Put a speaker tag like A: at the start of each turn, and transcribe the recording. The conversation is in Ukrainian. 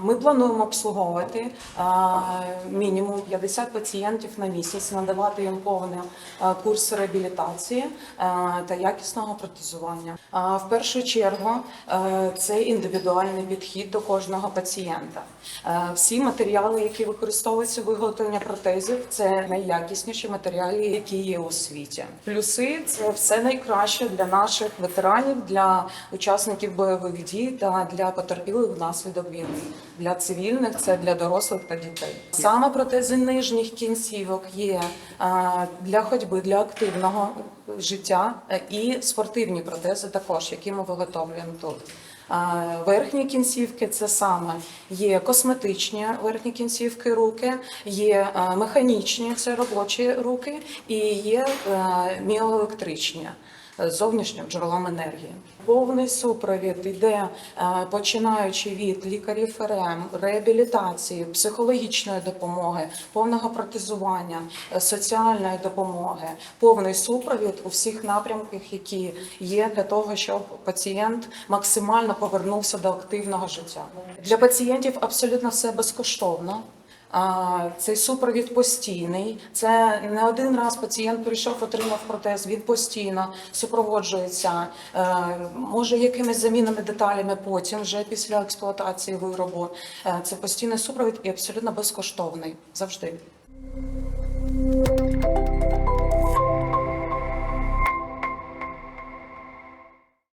A: Ми плануємо обслуговувати а, мінімум 50 пацієнтів на місяць, надавати їм повний курс реабілітації а, та якісного протезування. В першу чергу е, це індивідуальний підхід до кожного пацієнта. Е, Всі матеріали, які використовуються в виготовленні протезів, це найякісніші матеріали, які є у світі. Плюси це все найкраще для наших ветеранів, для учасників бойових дій та для потерпілих внаслідок війни. Для цивільних це для дорослих та дітей. Саме протези нижніх кінцівок є е, для ходьби, для активного життя е, і спортивні протези також, які ми виготовлюємо тут. Верхні кінцівки це саме є косметичні верхні кінцівки руки, є е, механічні, це робочі руки, і є е, міоелектричні зовнішнім джерелом енергії. Повний супровід йде е, починаючи від лікарів ФРМ, реабілітації, психологічної допомоги, повного протезування, е, соціальної допомоги, повний супровід у всіх напрямках, які є для того, щоб пацієнт максимально повернувся до активного життя. Для пацієнтів абсолютно все безкоштовно. Цей супровід постійний. Це не один раз пацієнт прийшов, отримав протез. Він постійно супроводжується, е, може якимись замінами деталями потім, вже після експлуатації виробу. Е, Це постійний супровід і абсолютно безкоштовний завжди.